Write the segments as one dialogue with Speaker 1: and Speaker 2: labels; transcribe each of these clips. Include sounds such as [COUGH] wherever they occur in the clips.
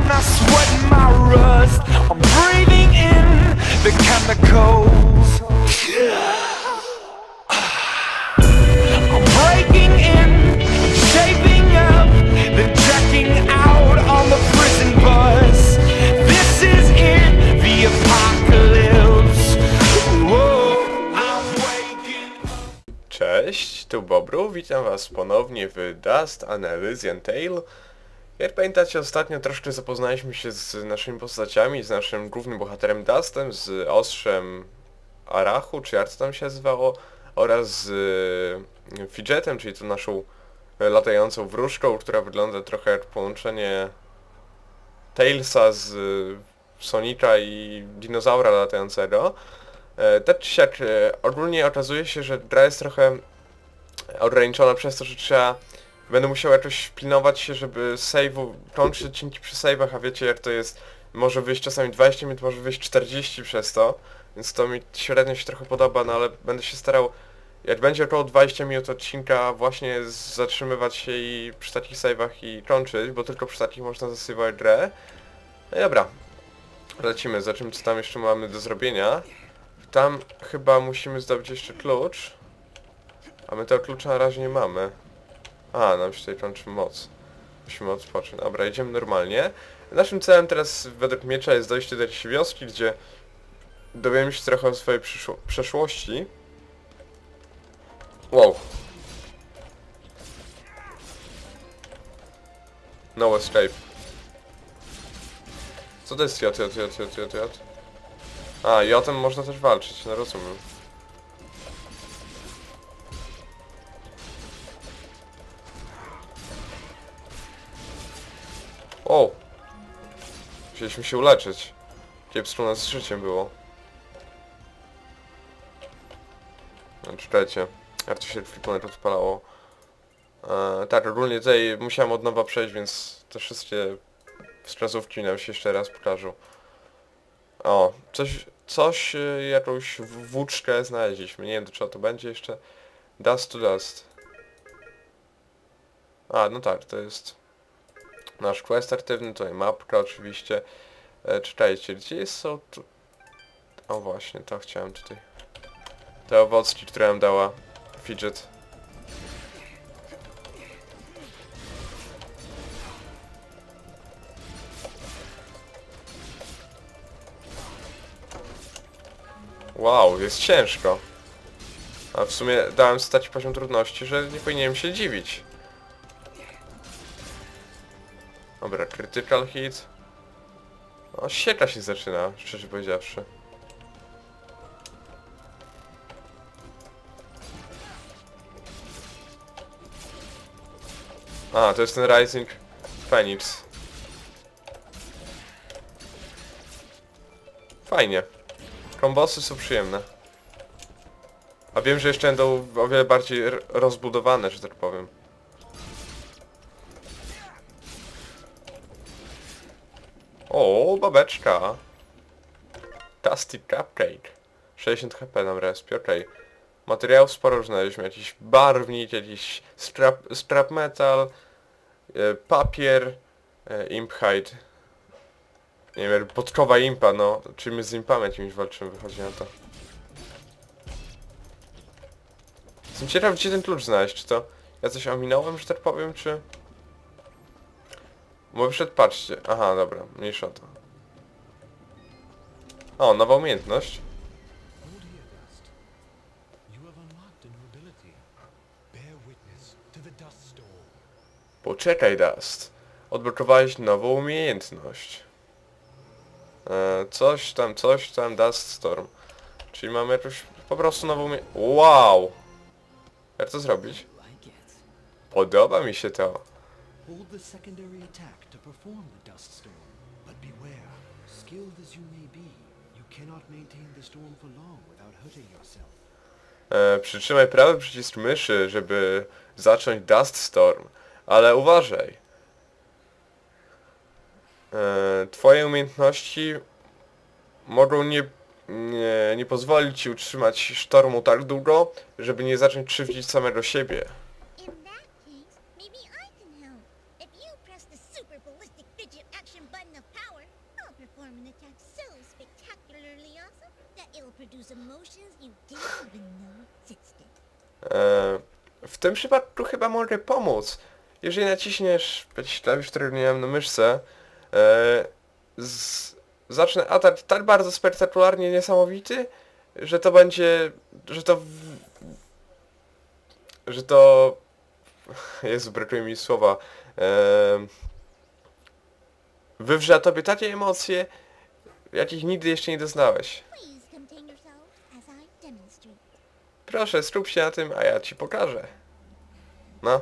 Speaker 1: and I sweat my rust. I'm breathing in the chemicals. [SIGHS] I'm breaking in, shaping up, then checking out on the prison bus. This is the apocalypse. Whoa, I'm waking up.
Speaker 2: Cześć, tu Bobru, witam was ponownie w Dust Analysian Tale. Jak pamiętacie, ostatnio troszkę zapoznaliśmy się z naszymi postaciami, z naszym głównym bohaterem Dustem, z Ostrzem Arachu, czy jak to tam się nazywało, oraz z y, Fidgetem, czyli tą naszą latającą wróżką, która wygląda trochę jak połączenie Tailsa z y, Sonika i dinozaura latającego. E, Tak czy siak, e, ogólnie okazuje się, że gra jest trochę ograniczona przez to, że trzeba... Będę musiał jakoś pilnować się, żeby save'u, kończyć odcinki przy save'ach, a wiecie jak to jest, może wyjść czasami 20 minut, może wyjść 40 przez to, więc to mi średnio się trochę podoba, no ale będę się starał, jak będzie około 20 minut odcinka, właśnie zatrzymywać się i przy takich save'ach i kończyć, bo tylko przy takich można zasypać grę. No i dobra, lecimy, zobaczymy co tam jeszcze mamy do zrobienia. Tam chyba musimy zdobyć jeszcze klucz. A my tego klucza na razie nie mamy. A, nam się tutaj kończy moc. Musimy odpocząć. Dobra, idziemy normalnie. Naszym celem teraz według miecza jest dojście do jakiejś wioski, gdzie dowiemy się trochę o swojej przeszłości. Wow. No escape. Co to jest J, J, J, J, J, J? A, tym można też walczyć, no rozumiem. O! Musieliśmy się uleczyć. Kiepsko nas z życiem było. No, czekajcie. Jak to się ekwipunek odpalało? E, tak, ogólnie tutaj musiałem od nowa przejść, więc te wszystkie wskazówki nam się jeszcze raz pokażą. O, coś, coś, y, jakąś włóczkę znaleźliśmy. Nie wiem do czego to będzie jeszcze. Dust to dust. A, no tak, to jest nasz quest aktywny, tutaj mapka oczywiście. E, czekajcie, gdzie jest są tu... O właśnie, to chciałem tutaj. Te owocki, które nam dała Fidget. Wow, jest ciężko. A w sumie dałem stać poziom trudności, że nie powinienem się dziwić. Critical hit. O, sieka się zaczyna, szczerze powiedziawszy. A, to jest ten Rising Phoenix. Fajnie. Kombosy są przyjemne. A wiem, że jeszcze będą o wiele bardziej rozbudowane, że tak powiem. O, babeczka. Tasty Cupcake. 60 HP nam respi, okej. Materiałów sporo już znaleźliśmy. Jakiś barwnik, jakiś strap, metal, e, papier, e, imp hide. Nie wiem, podkowa impa, no. Czy my z impami jakimś walczymy, wychodzi na to. Jestem ciekaw, gdzie ten klucz znaleźć. Czy to ja coś ominąłem, że tak powiem, czy... Bo wyszedł, patrzcie. Aha, dobra, mniejsza to. O, nowa umiejętność. Poczekaj, Dust. Odblokowałeś nową umiejętność. E, coś tam, coś tam, Dust Storm. Czyli mamy jakąś po prostu nową umiejętność. Wow! Jak to zrobić? Podoba mi się to.
Speaker 3: Hold the secondary attack to perform the Dust Storm. But beware, skilled as you may be, you cannot maintain the storm for long without hurting yourself.
Speaker 2: E, przytrzymaj prawy przycisk myszy, żeby zacząć Dust Storm. Ale uważaj. E, twoje umiejętności mogą nie, nie, nie pozwolić ci utrzymać sztormu tak długo, żeby nie zacząć krzywdzić samego siebie. E, w tym przypadku chyba może pomóc. Jeżeli naciśniesz jakiś klawisz, który nie mam na myszce, e, z, zacznę atak tak bardzo spektakularnie niesamowity, że to będzie, że to, w, że to, Jezu, brakuje mi słowa, e, wywrze tobie takie emocje, jakich nigdy jeszcze nie doznałeś. Proszę, skup się na tym, a ja ci pokażę. No.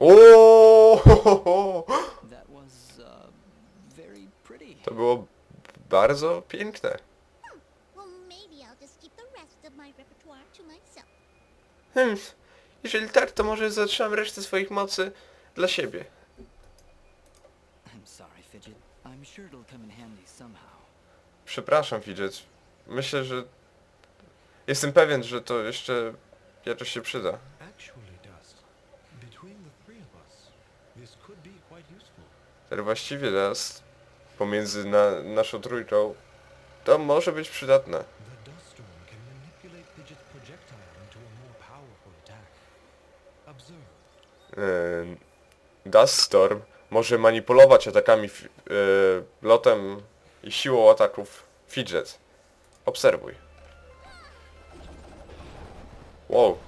Speaker 2: Ooo!
Speaker 4: That was uh.
Speaker 2: To było bardzo piękne. Hmm. Jeżeli tak, to może zatrzymam resztę swoich mocy dla siebie. Przepraszam, Fidget. Myślę, że... Jestem pewien, że to jeszcze jakoś się przyda.
Speaker 3: Actually, Dust, between the three of us, this could be quite useful.
Speaker 2: Ale właściwie teraz, pomiędzy na, naszą trójką, to może być przydatne.
Speaker 3: The Dust Storm can manipulate Fidget's projectile into a more powerful attack. Observe.
Speaker 2: Yy, Dust Storm może manipulować atakami, fi- yy, lotem i siłą ataków Fidget. Obserwuj. Wow.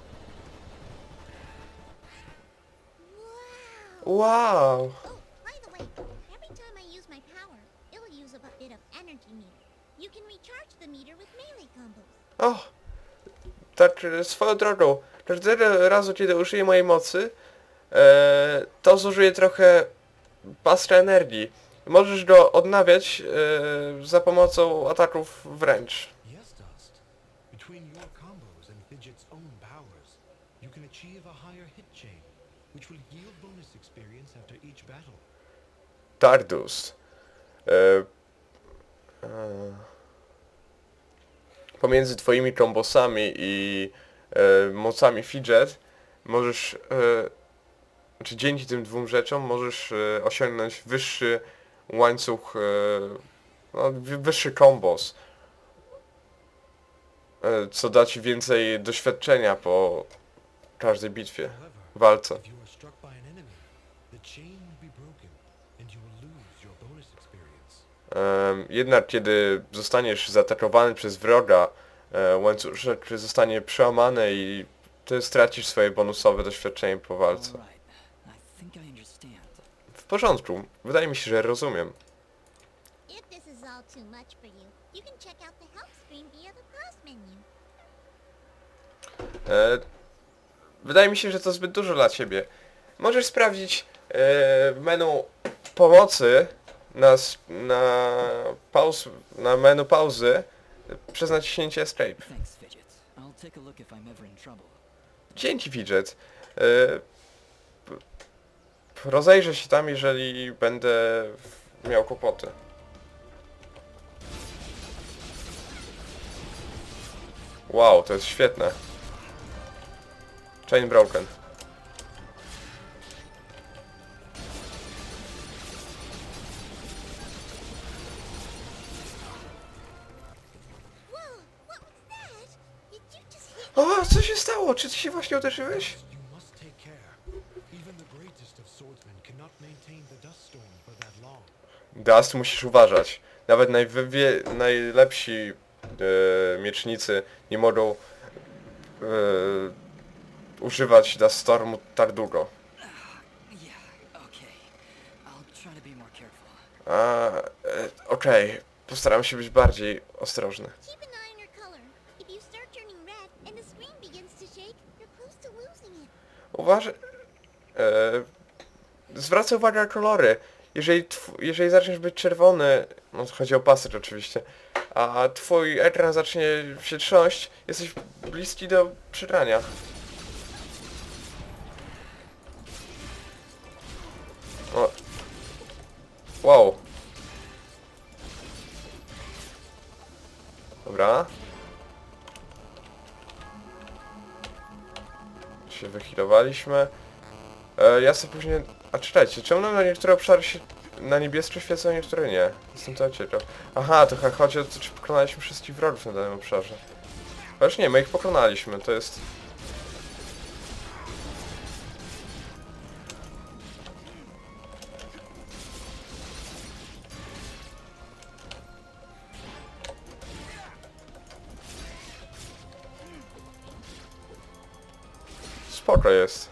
Speaker 5: Wow!
Speaker 2: Wow.
Speaker 5: Oh, by the way, every time I use my power, it'll use up a bit of energy meter. You can recharge the meter with melee combos.
Speaker 2: O! Tak e, swoją drogą, każdego razu kiedy użyję mojej mocy, e, to zużyję trochę pastra energii. Możesz go odnawiać e, za pomocą ataków wręcz.
Speaker 3: Yes, Dust. Between your and Fidget's own powers, you can achieve a higher hit chain, which will yield bonus experience after each battle.
Speaker 2: Tardust. E, e, pomiędzy twoimi kombosami i e, mocami fidget możesz, e, czy dzięki tym dwóm rzeczom możesz e, osiągnąć wyższy łańcuch, e, no, wy- wyższy kombos, co da ci więcej doświadczenia po każdej bitwie, walce. Jednak kiedy zostaniesz zaatakowany przez wroga, e, łańcuszek zostanie przełamany i ty stracisz swoje bonusowe doświadczenie po walce. W porządku, wydaje mi się, że rozumiem.
Speaker 5: If this is all too much for you, you can check out the help screen via the pause menu.
Speaker 2: E, wydaje mi się, że to zbyt dużo dla ciebie. Możesz sprawdzić e, menu pomocy na, s- na, pauz, na menu pauzy przez naciśnięcie Escape.
Speaker 4: Thanks, Fidget. I'll take a look if I'm ever in trouble.
Speaker 2: Dzięki Fidget. E, p- rozejrzę się tam, jeżeli będę miał kłopoty. Wow, to jest świetne.
Speaker 5: Just hit
Speaker 2: O, co się stało? Czy ty się właśnie uderzyłeś?
Speaker 3: Dust
Speaker 2: musisz uważać. Nawet najlepsi e, miecznicy nie mogą e, używać Dust Stormu tak
Speaker 4: more careful.
Speaker 2: A, e, okej. Postaram się być bardziej ostrożny.
Speaker 5: Keep an eye on your color. If you start turning red and the screen begins to shake, you're close to losing it.
Speaker 2: Uważaj... E, zwracaj uwagę na kolory. Jeżeli, tw- jeżeli zaczniesz być czerwony, no to chodzi o pasy oczywiście, a twój ekran zacznie się trząść, jesteś bliski do przegrania. Wow. Dobra. Się wychilowaliśmy. E, ja sobie później... A czekajcie, czemu nam na niektóre obszary się na niebieskie świecą, a niektóre nie. Jestem to ciekaw. Aha, to chodzi o to, czy pokonaliśmy wszystkich wrogów na danym obszarze. Chociaż nie, my ich pokonaliśmy, to jest... Spoko jest.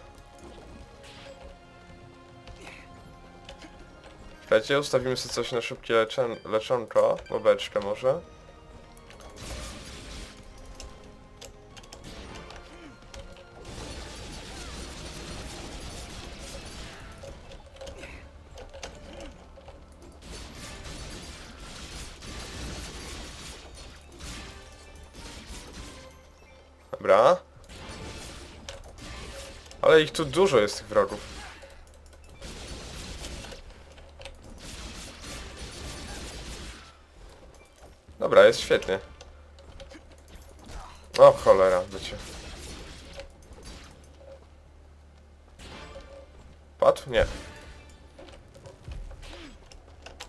Speaker 2: Słuchajcie, ustawimy sobie coś na szybkie leczon leczonko, bobeczkę może. Dobra. Ale ich tu dużo jest tych wrogów. Dobra, jest świetnie. O cholera, bycie. Padł? Nie.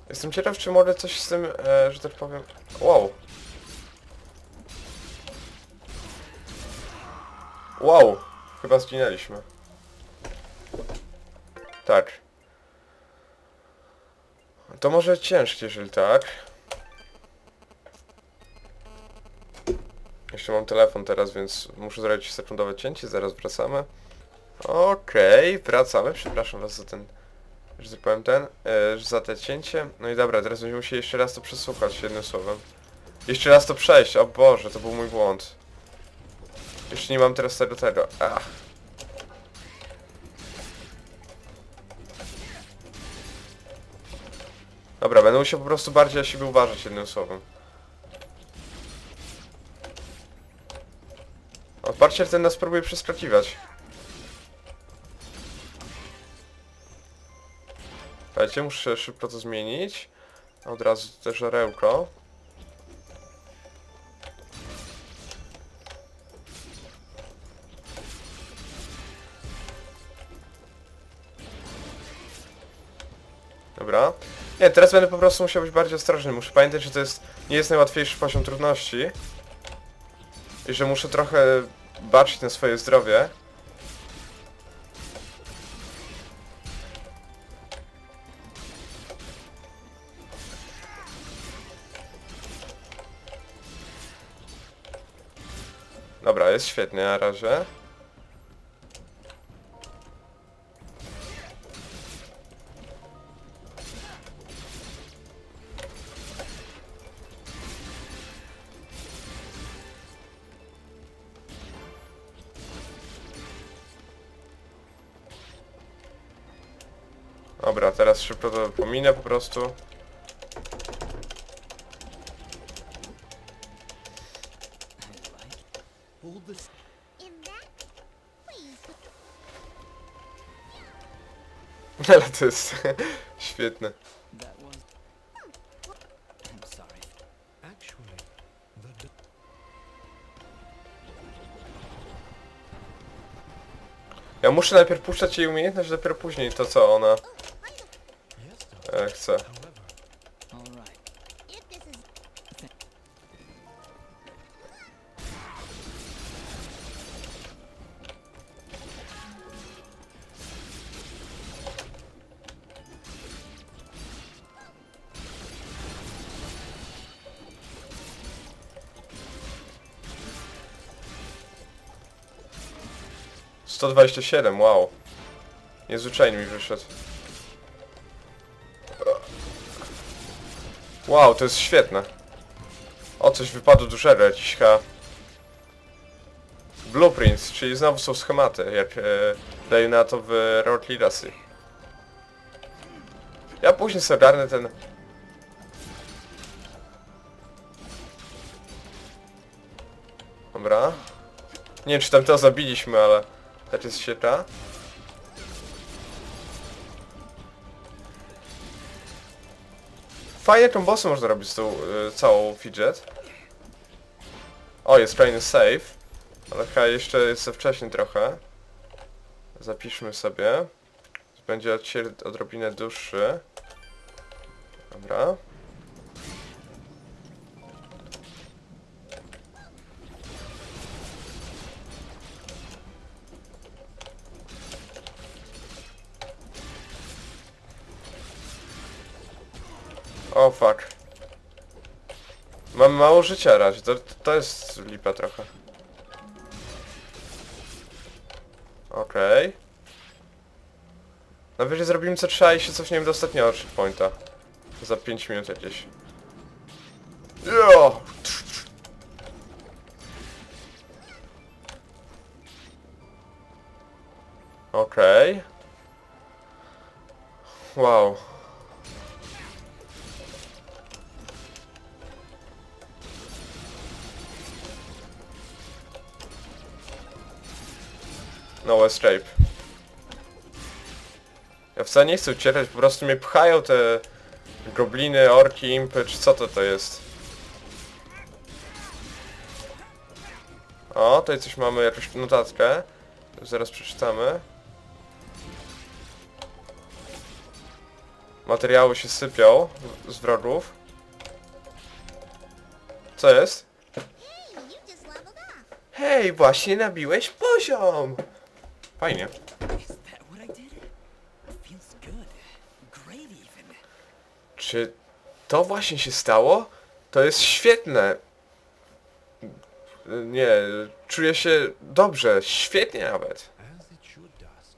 Speaker 2: Jestem ciekaw, czy mogę coś z tym, e, że tak powiem... Wow. Chyba zginęliśmy. Tak. To może ciężkie, jeżeli tak. Jeszcze mam telefon teraz, więc muszę zrobić sekundowe cięcie, zaraz wracamy. Okej, wracamy. Przepraszam was za ten, że tak powiem ten, e, za te cięcie. No i dobra, teraz będziemy musieli jeszcze raz to przesłuchać, jednym słowem. Jeszcze raz to przejść, o Boże, to był mój błąd. Jeszcze nie mam teraz tego, tego. Ach. Dobra, będę musiał po prostu bardziej na siebie uważać, jednym słowem. Odparcie ten nas próbuje przeskakiwać. Słuchajcie, muszę szybko to zmienić. Od razu też żarełko. Nie, teraz będę po prostu musiał być bardziej ostrożny. Muszę pamiętać, że to jest nie jest najłatwiejszy poziom trudności. I że muszę trochę baczyć na swoje zdrowie. Dobra, jest świetnie na razie. Dobra, teraz szybko to pominę po prostu. [LAUGHS] Ale to jest [LAUGHS] świetne. Ja muszę najpierw puszczać jej umiejętność, dopiero później to co ona. E,
Speaker 5: is
Speaker 2: Sto dwadzieścia siedem, wow. Niezwyczajnie mi wyszedł. Wow, to jest świetne. O, coś wypadło dużego, jakiś chyba... Blueprints, czyli znowu są schematy, jak e, daje na to w Road Legacy. Ja później sobie ogarnę ten... Dobra. Nie wiem, czy tam to zabiliśmy, ale... Tak jest świetna. Fajnie tą bossy można robić z tą y, całą fidget. O, jest kolejny save. Ale chyba jeszcze jest za wcześnie trochę. Zapiszmy sobie. Będzie od ciebie odrobinę dłuższy. Dobra. O fuck. Mam mało życia razie, to, to jest lipa trochę. Okej. Najwyżej zrobimy co trzeba i się cofniemy do ostatniego checkpointa. Za 5 minut jakieś. Jo! No escape. Ja wcale nie chcę uciekać, po prostu mnie pchają te gobliny, orki, impy, czy co to to jest? O, tutaj coś mamy, jakąś notatkę. Zaraz przeczytamy. Materiały się sypią z wrogów. Co jest? Hej, właśnie nabiłeś poziom! Fajnie. Czy to właśnie się stało? To jest świetne. Nie, czuję się dobrze, świetnie nawet.
Speaker 3: Dust.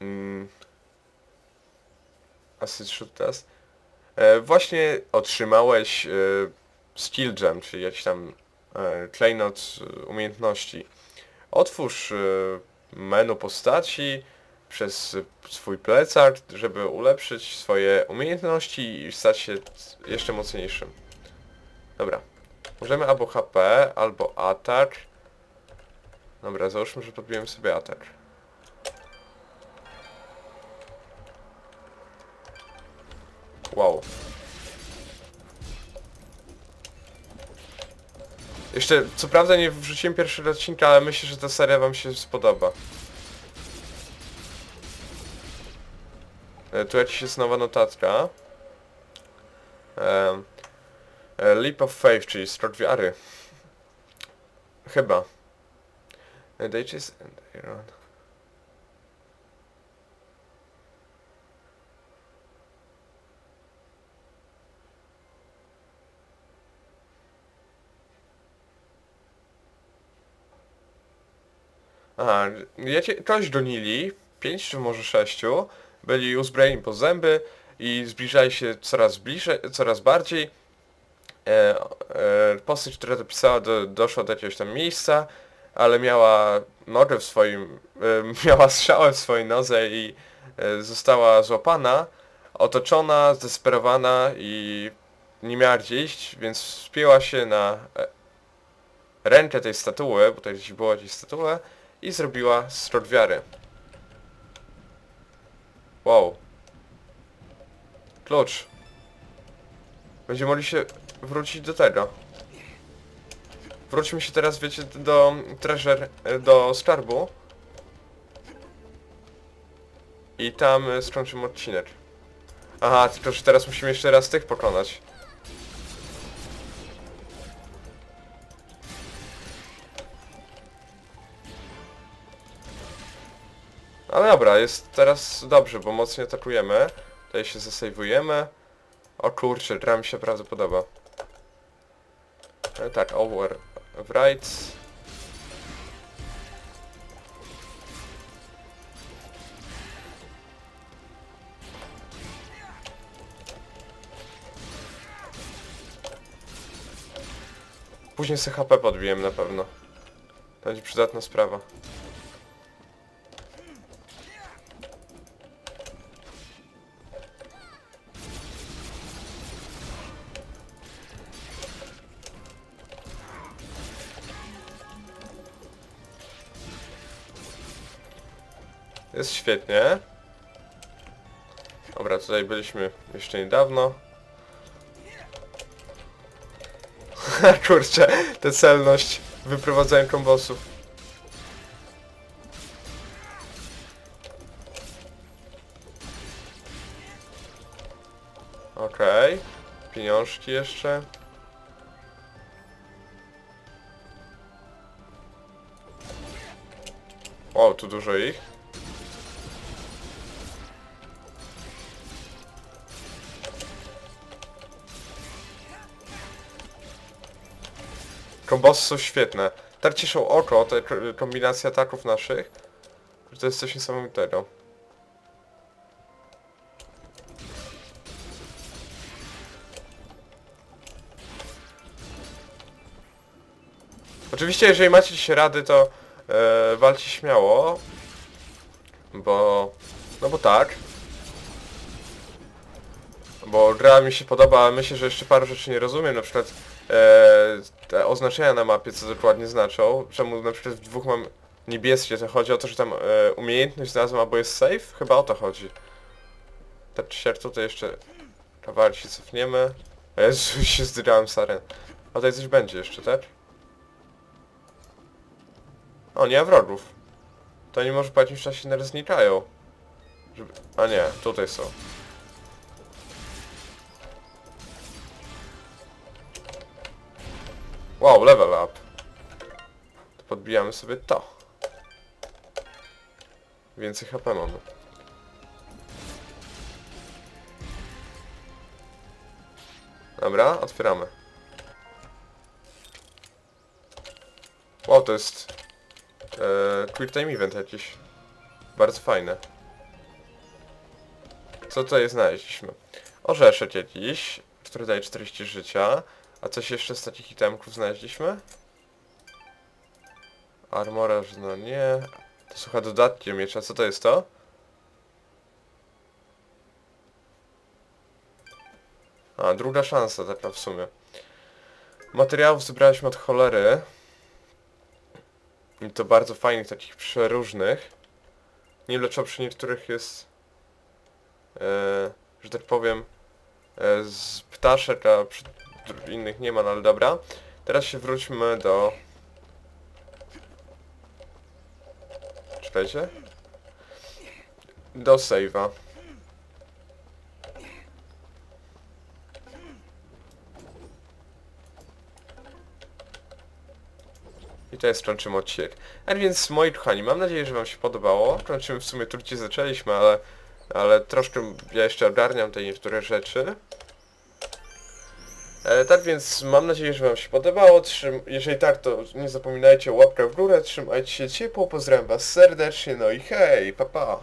Speaker 2: Mm. Acid Shoot Test. E, właśnie otrzymałeś e, Skill Gem, czyli jakiś tam e, klejnot umiejętności. Otwórz menu postaci przez swój plecak, żeby ulepszyć swoje umiejętności i stać się jeszcze mocniejszym. Dobra. Możemy albo HP, albo atak. Dobra, załóżmy, że podbijemy sobie atak. Wow. Jeszcze, co prawda nie wrzuciłem pierwszego odcinka, ale myślę, że ta seria wam się spodoba. E, tu jakaś jest nowa notatka. E, Leap of Faith, czyli strok wiary. Chyba. E, Dages and Iron. Aha, wiecie, kogoś gonili, pięć czy może sześciu, byli uzbrojeni po zęby i zbliżali się coraz bliżej, coraz bardziej. E, e, postać, która to pisała, do, doszła do jakiegoś tam miejsca, ale miała nogę w swoim, e, [LAUGHS] miała strzałę w swojej nodze i e, została złapana, otoczona, zdesperowana i nie miała gdzie iść, więc wspięła się na e, rękę tej statuły, bo tutaj gdzieś było jakieś statuę, i zrobiła strot wiary. Wow. Klucz. Będziemy mogli się wrócić do tego. Wróćmy się teraz, wiecie, do treasure, e, do skarbu. I tam skończymy odcinek. Aha, tylko że teraz musimy jeszcze raz tych pokonać. Dobra, jest teraz dobrze, bo mocniej atakujemy. Tutaj się zasejwujemy. O kurczę, gra mi się naprawdę podoba. E, tak, over right. Później sobie HP podbiłem na pewno. To będzie przydatna sprawa. Jest świetnie. Dobra, tutaj byliśmy jeszcze niedawno. [LAUGHS] Kurczę, tę celność. wyprowadzają kombosów. Okej. Pieniążki jeszcze. O, tu dużo ich. Kombosy są świetne. Cieszą oko, te k- kombinacje ataków naszych, to jest coś niesamowitego. Oczywiście, jeżeli macie dzisiaj rady, to e, walcie śmiało, bo... no bo tak. Bo gra mi się podoba, ale myślę, że jeszcze paru rzeczy nie rozumiem, na przykład e, te oznaczenia na mapie, co dokładnie znaczą. Czemu na przykład w dwóch mam niebieskie, to chodzi o to, że tam e, umiejętność znalazłem albo jest safe? Chyba o to chodzi. Tak czy siak tutaj jeszcze kawałek [LAUGHS] się cofniemy. Jezu, się zdyrałem saren. A tutaj coś będzie jeszcze, tak? O, nie ma wrogów. To oni może po jakimś czasie naraz znikają. Żeby... A nie, tutaj są. Wow, level up. To podbijamy sobie to. Więcej HP mamy. Dobra, otwieramy. Wow, to jest... E, quick time event jakiś. Bardzo fajne. Co tutaj znaleźliśmy? Orzeszek jakiś, który daje 40 życia. A coś jeszcze z takich itemków znaleźliśmy? Armora, że no nie. To słucha dodatkiem miecza. Co to jest to? A, druga szansa taka w sumie. Materiałów zebraliśmy od cholery. I to bardzo fajnych, takich przeróżnych. Nie dlaczego przy niektórych jest... E, że tak powiem... E, z ptaszek, a przy innych nie ma, no ale dobra. Teraz się wróćmy do... Czekajcie. Do save'a. I teraz kończymy odcinek. A więc moi kochani, mam nadzieję, że wam się podobało. Kończymy w sumie tu zaczęliśmy, ale, ale troszkę ja jeszcze ogarniam te niektóre rzeczy. Tak więc mam nadzieję, że wam się podobało. Trzym, jeżeli tak, to nie zapominajcie o w górę. Trzymajcie się ciepło, pozdrawiam was serdecznie, no i hej, pa pa.